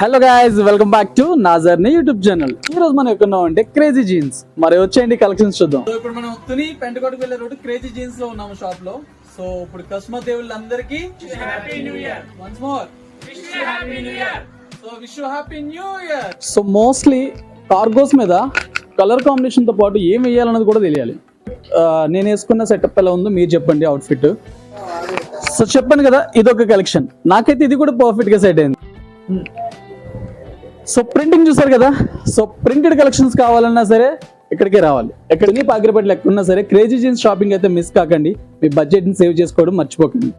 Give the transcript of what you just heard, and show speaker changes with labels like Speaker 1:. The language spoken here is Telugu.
Speaker 1: Hello guys welcome back to నాజర్ని YouTube channel ఈ రోజు మనం ఎక్కడ అంటే క్రేజీ జీన్స్ మరి వచ్చేయండి కలెక్షన్స్ చూద్దాం. సో ఇప్పుడు మనం తుని పెంటకోటకు వెళ్ళే రోడ్డు క్రేజీ జీన్స్లో ఉన్నాము షాప్లో. సో ఇప్పుడు customer దేవుళ్ళందరికీ happy new year once more so wish happy new year so mostly cargos మీద కలర్ కాంబినేషన్తో పాటు ఏం వేయాలన్నది కూడా తెలియాలి. నేను వేసుకున్న సెటప్ ఎలా ఉందో మీరు చెప్పండి అవుట్ఫిట్ సో చెప్పాను కదా ఇదొక కలెక్షన్ నాకైతే ఇది కూడా పర్ఫెక్ట్గా సెట్ అయింది. సో ప్రింటింగ్ చూసారు కదా? సో ప్రింటెడ్ కలెక్షన్స్ కావాలన్నా సరే ఇక్కడికే రావాలి. ఎక్కడికి? పాకిరిపేటలో ఎక్కడున్నా సరే క్రేజీ జీన్స్ షాపింగ్ అయితే మిస్ కాకండి. మీ బడ్జెట్ని సేవ్ చేసుకోవడం మర్చిపోకండి.